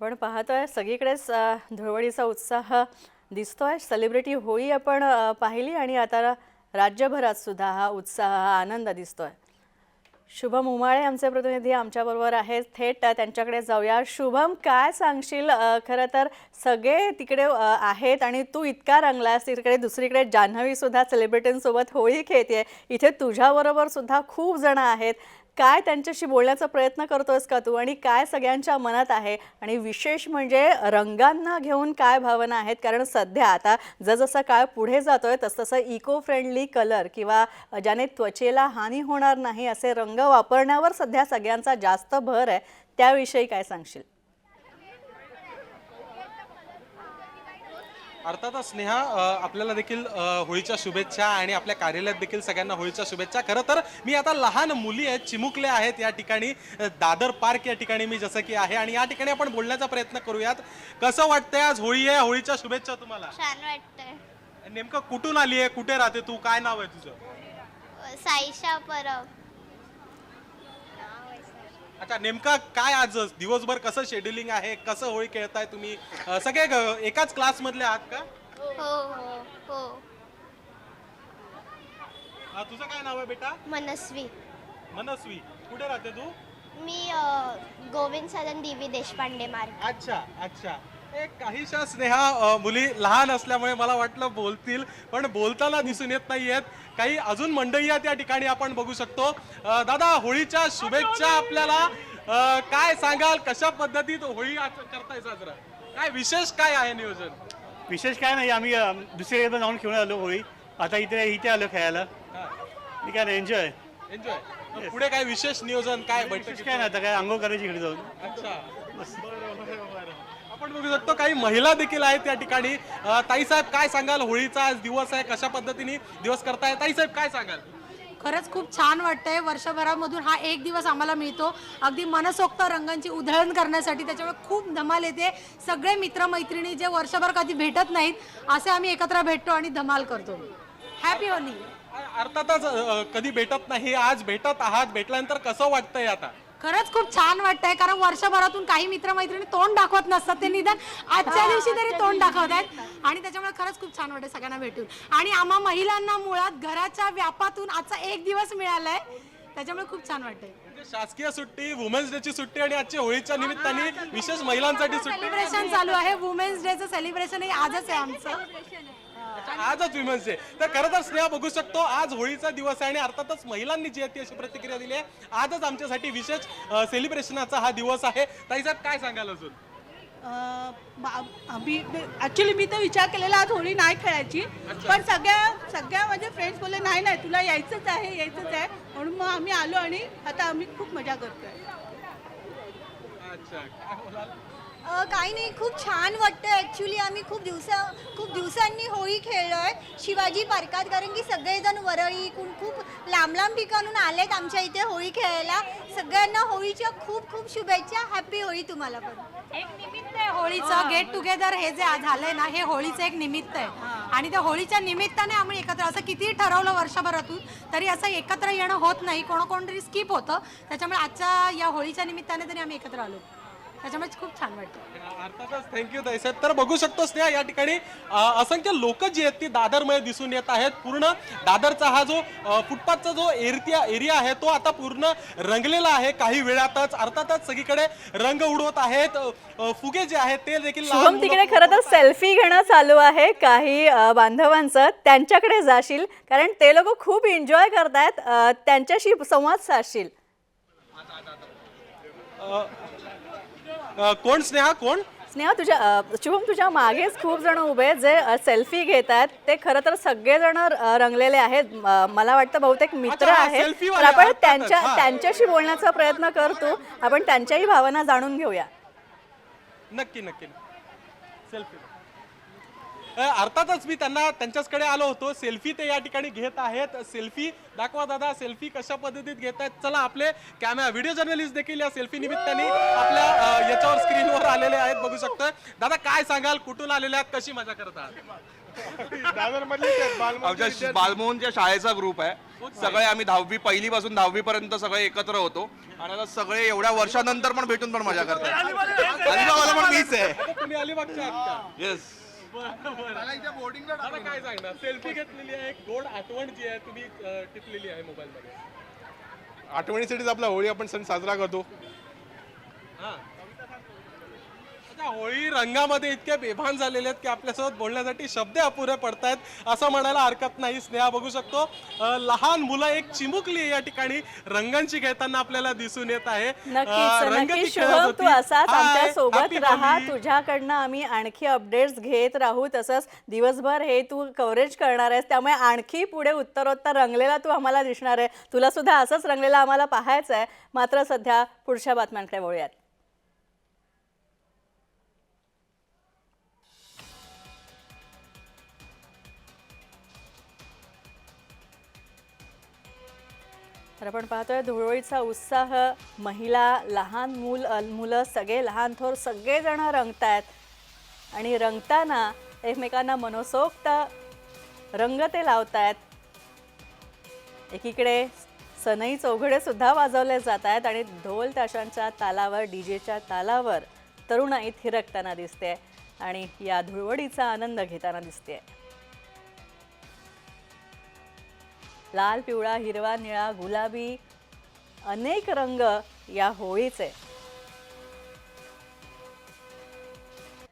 आपण पाहतोय सगळीकडेच धुळवडीचा उत्साह दिसतोय. सेलिब्रिटी होळी आपण पाहिली आणि आता राज्यभरात सुद्धा हा उत्साह हा आनंद दिसतोय. शुभम उमाळे आमचे प्रतिनिधी आमच्याबरोबर आहेत. थेट त्यांच्याकडे जाऊया. शुभम काय सांगशील? खरं तर सगळे तिकडे आहेत आणि तू इतका रंगलास. तिकडे दुसरीकडे जान्हवी सुद्धा सेलिब्रिटींसोबत होळी खेळते इथे तुझ्याबरोबर सुद्धा खूप जण आहेत. काय त्यांच्याशी बोलण्याचा प्रयत्न करतोयस का तू? आणि काय सगळ्यांच्या मनात आहे? आणि विशेष म्हणजे रंगांना घेऊन काय भावना आहेत? कारण सध्या आता जसजसा काळ पुढे जातोय तसतसं इको फ्रेंडली कलर किंवा ज्याने त्वचेला हानी होणार नाही असे रंग वापरण्यावर सध्या सगळ्यांचा जास्त भर आहे. त्याविषयी काय सांगशील? अर्थातच स्नेहा आपल्याला देखील होळीच्या शुभेच्छा आणि आपल्या कार्यालयात देखील सगळ्यांना होळीच्या शुभेच्छा. खरं तर मी आता लहान मुली आहेत चिमुकल्या आहेत या ठिकाणी. दादर पार्क या ठिकाणी मी जसं की आहे आणि या ठिकाणी आपण बोलण्याचा प्रयत्न करूयात. कसं वाटतंय आज होळी आहे? होळीच्या शुभेच्छा तुम्हाला? छान वाटतंय. नेमकं कुठून आली आहे कुठे राहते तू? काय नाव आहे तुझं? साईशा परब. अच्छा नेमका काय आज दिवसभर कसं शेड्युलिंग आहे? कसं होळी खेळताय तुम्ही? अ, सगळे ग- एकाच क्लासमधले आहात का? हो हो हो. अ, तुझं काय नाव आहे बेटा? मनस्वी. मनस्वी. कुठे राहते तू? मी अ, गोविंद सदन देवी देशपांडे मार्ग. अच्छा अच्छा. काहीशा स्नेहा मुली लहान असल्यामुळे मला वाटलं बोलतील पण बोलताना दिसून येत नाहीयेत. काही अजून मंडळी आहेत या ठिकाणी आपण बघू शकतो. दादा होळीच्या शुभेच्छा आपल्याला. काय सांगाल? कशा पद्धतीत होळी करताय साजरा? काय विशेष काय आहे नियोजन? विशेष काय नाही आम्ही दुसरीकडे जाऊन खेळून आलो होळी. आता इथे इथे आलो खेळायला. मी काय नाही एन्जॉय. पुढे काय विशेष नियोजन काय बैठक काय नाही आता काय आंघोळ करायची घरी जाऊन. अच्छा. आपण बघू शकतो काही महिला देखील आहेत या ठिकाणी. अ, ताईसाहेब काय सांगाल? होळीचा आज दिवस आहे कशा पद्धतीने दिवस करताय? ताईसाहेब काय सांगाल? खरंच खूप छान वाटतंय. वर्षभरामधून हा एक दिवस आम्हाला मिळतो. अगदी मनसोक्त रंगांची उधळण करण्यासाठी त्याच्यामुळे खूप धमाल येते. सगळे मित्रमैत्रिणी जे वर्षभर कधी भेटत नाहीत असे आम्ही एकत्र भेटतो आणि धमाल करतो. हॅपी होली अर्थातच कधी भेटत नाही आज भेटत आहात भेटल्यानंतर कसं वाटतंय आता? खरंच खूप छान वाटतंय कारण वर्षभरातून काही मित्रमैत्रिणी तोंड दाखवत नसतात ते निदान. आजच्या दिवशी तरी तोंड दाखवत आहेत. आणि त्याच्यामुळे खरंच खूप छान वाटतं सगळ्यांना भेटून. आणि आम्हा महिलांना मुळात घराच्या व्यापातून आजचा एक दिवस मिळालाय. त्याच्यामुळे खूप छान वाटतंय. शासकीय सुट्टी वुमेन्स डे ची सुट्टी आणि आजची होळीच्या निमित्ताने विशेष महिलांसाठी सुट्टी. सेलिब्रेशन चालू आहे. वुमेन्स डेचं सेलिब्रेशन हे आजच आहे आमचं. आजच विमेन्स डे तर खरं तर स्नेहा बघू शकतो आज होळीचा दिवस आहे आणि अर्थातच महिलांनी जी आहे ती अशी प्रतिक्रिया दिली आहे. आजच आमच्यासाठी विशेष अ, सेलिब्रेशनाचा हा दिवस आहे. ताईसाहेब काय सांगाल अजून? ऍक्च्युली मी तर विचार केलेला आज होळी नाही खेळायची. पण सगळ्या सगळ्या माझे फ्रेंड्स बोलले नाही नाही तुला यायचंच आहे यायचंच आहे. म्हणून मग आम्ही आलो आणि आता आम्ही खूप मजा करतोय. अच्छा. काही नाही खूप छान वाटतं ॲक्च्युली आम्ही खूप दिवसा खूप दिवसांनी होळी खेळलोय. शिवाजी पार्कात कारण की सगळेजण वरळी खूप खूप लांब लांब ठिकाणून आलेत आमच्या इथे होळी खेळायला. सगळ्यांना होळीच्या खूप खूप शुभेच्छा. हॅपी होळी तुम्हाला पण. एक निमित्त आहे होळीचं. गेट टुगेदर हे जे झालंय ना हे होळीचं एक निमित्त आहे. आणि त्या होळीच्या निमित्ताने आम्ही एकत्र असं कितीही ठरवलं वर्षभरातून तरी असं एकत्र येणं होत नाही. कोणाकोणतरी स्किप होतं. त्याच्यामुळे आजच्या या होळीच्या निमित्ताने तरी आम्ही एकत्र आलो. त्याच्यामुळे खूप छान वाटतं. अर्थातच थँक्यू ताईसाहेब तर बघू शकतो स्नेहा या ठिकाणी अ, असंख्य लोक जी आहेत ती दादरमध्ये दिसून येत आहेत. पूर्ण दादरचा हा जो अ, फुटपाथचा जो एरिया एरिया आहे तो आता पूर्ण रंगलेला आहे काही वेळातच. अर्थातच सगळीकडे रंग उडवत आहेत. अ, अ, फुगे जे आहेत ते देखील लहान शुभम मुलं- तिकडे खरं तर सेल्फी घेणं चालू आहे. काही अ, बांधवांचं त्यांच्याकडे जाशील कारण ते लोक खूप एन्जॉय करतायत. अ, त्यांच्याशी संवाद साधशील. अ, कोण स्नेहा कोण? स्नेहा तुझ्या अ, शुभम तुझ्या मागेच खूप जण उभे आहेत जे सेल्फी घेत आहेत. ते खरं तर सगळेजण अ, रंगलेले आहेत. म, मला वाटतं बहुतेक मित्र अच्छा, हा, आहेत. selfie तर वाले आपण अर्थातच, त्यांच्या हा. त्यांच्याशी बोलण्याचा प्रयत्न करतो. आपण त्यांच्याही भावना जाणून घेऊया. नक्की नक्की. सेल्फी. अर्थातच मी त्यांना त्यांच्याचकडे आलो होतो. सेल्फी ते या ठिकाणी घेत आहेत. सेल्फी दाखवा दादा सेल्फी कशा पद्धतीत घेत आहेत? चला आपले कॅमेरा व्हिडिओ जर्नलिस्ट देखील या सेल्फी निमित्ताने आपल्या याच्यावर स्क्रीनवर आलेले आहेत बघू शकतोय. दादा काय सांगाल? कुठून आलेले आहात? कशी मजा करत आहात? आमच्या श- बालमोहनच्या शाळेचा ग्रुप आहे सगळे आम्ही दहावी पहिली पासून दहावी पर्यंत सगळे एकत्र होतो. आणि आता सगळे एवढ्या वर्षानंतर पण भेटून पण मजा करतात. अलिबागवाला पण मीच आहे. आता काय सांगणार? सेल्फी घेतलेली आहे एक गोड आठवण जी आहे तुम्ही अ, टिपलेली आहे मोबाईल मध्ये. आठवणीसाठीच आपला होळी आपण सण साजरा करतो. हा. आता होळी रंगामध्ये इतके बेभान झालेले आहेत की आपल्यासोबत बोलण्यासाठी शब्द अपुरे पडतायत असं म्हणायला हरकत नाही. स्नेहा बघू शकतो. लहान मुलं एक चिमुकली या ठिकाणी. रंगांची खेळताना आपल्याला दिसून येत आहे. रंग ती असाच आमच्यासोबत राहा. तुझ्याकडनं आम्ही आणखी अपडेट्स घेत राहू. तसंच दिवसभर हे तू कव्हरेज करणार आहेस. त्यामुळे आणखी पुढे उत्तरोत्तर रंगलेला तू आम्हाला दिसणार आहे. तुला सुद्धा असंच रंगलेला आम्हाला पाहायचं आहे मात्र सध्या पुढच्या बातम्यांकडे वळूयात. तर आपण पाहतोय धुळवडीचा उत्साह महिला लहान मूल मुलं सगळे लहान थोर सगळेजण रंगतायत. आणि रंगताना एकमेकांना मनसोक्त रंग ते लावतायत. एकीकडे सनई चौघडे सुद्धा वाजवले जात आहेत आणि ढोल ताशांच्या तालावर डीजेच्या तालावर तरुणाई थिरकताना दिसते. आणि या धुळवडीचा आनंद घेताना दिसते. लाल पिवळा हिरवा निळा गुलाबी अनेक रंग या होळीचे.